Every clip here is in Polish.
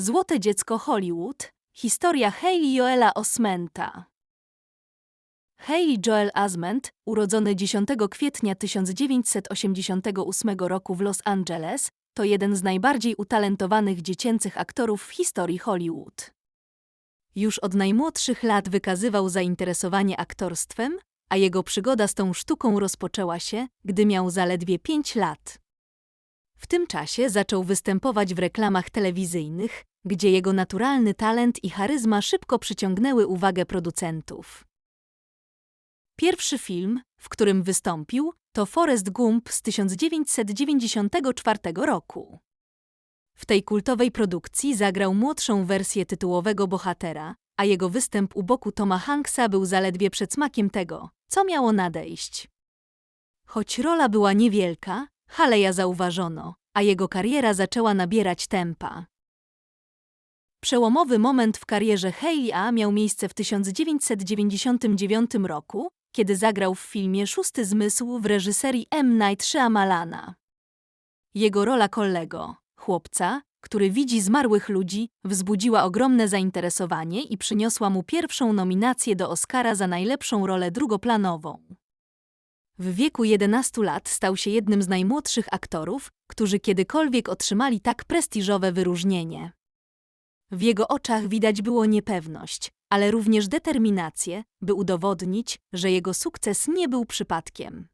Złote dziecko Hollywood. Historia Hayley Joela Osmenta. Hayley Joel Osment, urodzony 10 kwietnia 1988 roku w Los Angeles, to jeden z najbardziej utalentowanych dziecięcych aktorów w historii Hollywood. Już od najmłodszych lat wykazywał zainteresowanie aktorstwem, a jego przygoda z tą sztuką rozpoczęła się, gdy miał zaledwie 5 lat. W tym czasie zaczął występować w reklamach telewizyjnych, gdzie jego naturalny talent i charyzma szybko przyciągnęły uwagę producentów. Pierwszy film, w którym wystąpił, to Forrest Gump z 1994 roku. W tej kultowej produkcji zagrał młodszą wersję tytułowego bohatera, a jego występ u boku Toma Hanksa był zaledwie przedsmakiem tego, co miało nadejść. Choć rola była niewielka, Haleja zauważono, a jego kariera zaczęła nabierać tempa. Przełomowy moment w karierze Hayley A miał miejsce w 1999 roku, kiedy zagrał w filmie Szósty Zmysł w reżyserii M. Night Shyamalana. Jego rola Kollego, chłopca, który widzi zmarłych ludzi, wzbudziła ogromne zainteresowanie i przyniosła mu pierwszą nominację do Oscara za najlepszą rolę drugoplanową. W wieku 11 lat stał się jednym z najmłodszych aktorów, którzy kiedykolwiek otrzymali tak prestiżowe wyróżnienie. W jego oczach widać było niepewność, ale również determinację, by udowodnić, że jego sukces nie był przypadkiem.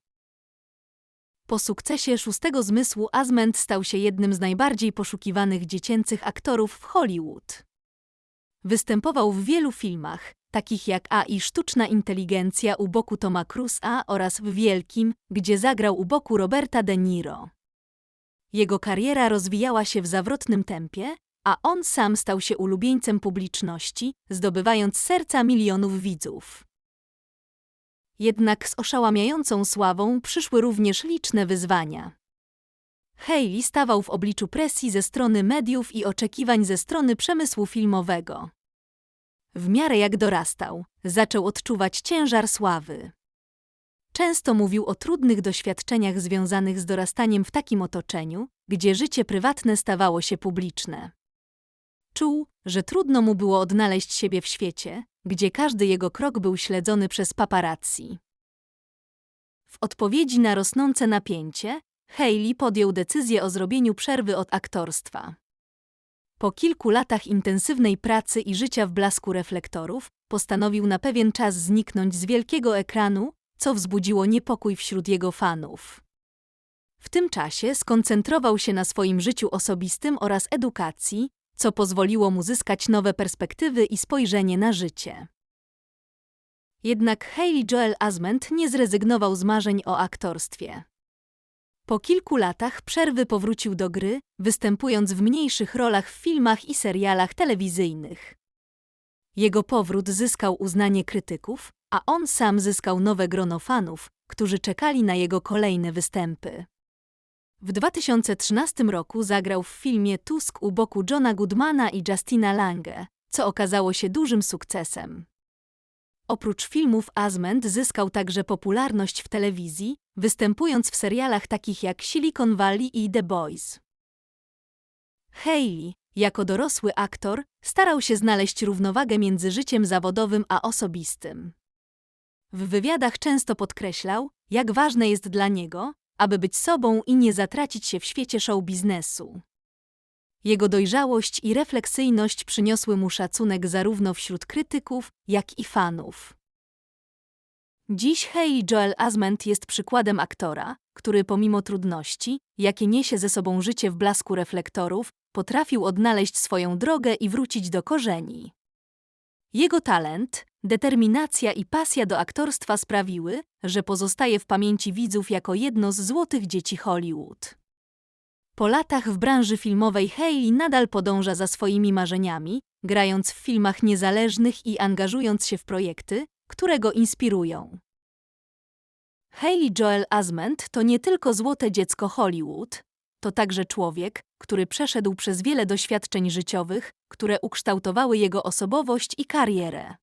Po sukcesie szóstego zmysłu Asment stał się jednym z najbardziej poszukiwanych dziecięcych aktorów w Hollywood. Występował w wielu filmach, takich jak A i Sztuczna Inteligencja u boku Toma Cruise'a oraz w Wielkim, gdzie zagrał u boku Roberta De Niro. Jego kariera rozwijała się w zawrotnym tempie, a on sam stał się ulubieńcem publiczności, zdobywając serca milionów widzów. Jednak z oszałamiającą sławą przyszły również liczne wyzwania. Hayley stawał w obliczu presji ze strony mediów i oczekiwań ze strony przemysłu filmowego. W miarę jak dorastał, zaczął odczuwać ciężar sławy. Często mówił o trudnych doświadczeniach związanych z dorastaniem w takim otoczeniu, gdzie życie prywatne stawało się publiczne. Czuł, że trudno mu było odnaleźć siebie w świecie, gdzie każdy jego krok był śledzony przez paparazzi. W odpowiedzi na rosnące napięcie, Hayley podjął decyzję o zrobieniu przerwy od aktorstwa. Po kilku latach intensywnej pracy i życia w blasku reflektorów, postanowił na pewien czas zniknąć z wielkiego ekranu, co wzbudziło niepokój wśród jego fanów. W tym czasie skoncentrował się na swoim życiu osobistym oraz edukacji, co pozwoliło mu zyskać nowe perspektywy i spojrzenie na życie. Jednak Hayley Joel Asment nie zrezygnował z marzeń o aktorstwie. Po kilku latach przerwy powrócił do gry, występując w mniejszych rolach w filmach i serialach telewizyjnych. Jego powrót zyskał uznanie krytyków, a on sam zyskał nowe grono fanów, którzy czekali na jego kolejne występy. W 2013 roku zagrał w filmie Tusk u boku Johna Goodmana i Justina Lange, co okazało się dużym sukcesem. Oprócz filmów Asment zyskał także popularność w telewizji, występując w serialach takich jak Silicon Valley i The Boys. Hayley, jako dorosły aktor, starał się znaleźć równowagę między życiem zawodowym a osobistym. W wywiadach często podkreślał, jak ważne jest dla niego, aby być sobą i nie zatracić się w świecie show biznesu. Jego dojrzałość i refleksyjność przyniosły mu szacunek zarówno wśród krytyków, jak i fanów. Dziś Hayley Joel Asment jest przykładem aktora, który pomimo trudności, jakie niesie ze sobą życie w blasku reflektorów, potrafił odnaleźć swoją drogę i wrócić do korzeni. Jego talent, determinacja i pasja do aktorstwa sprawiły, że pozostaje w pamięci widzów jako jedno z złotych dzieci Hollywood. Po latach w branży filmowej Hayley nadal podąża za swoimi marzeniami, grając w filmach niezależnych i angażując się w projekty, które go inspirują. Hayley Joel Asment to nie tylko złote dziecko Hollywood, to także człowiek, który przeszedł przez wiele doświadczeń życiowych, które ukształtowały jego osobowość i karierę.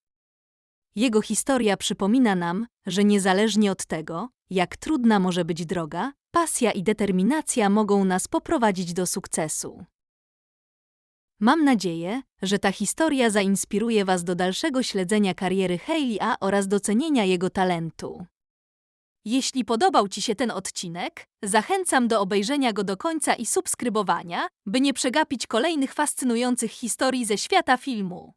Jego historia przypomina nam, że niezależnie od tego, jak trudna może być droga, pasja i determinacja mogą nas poprowadzić do sukcesu. Mam nadzieję, że ta historia zainspiruje Was do dalszego śledzenia kariery Hayley A oraz docenienia jego talentu. Jeśli podobał Ci się ten odcinek, zachęcam do obejrzenia go do końca i subskrybowania, by nie przegapić kolejnych fascynujących historii ze świata filmu.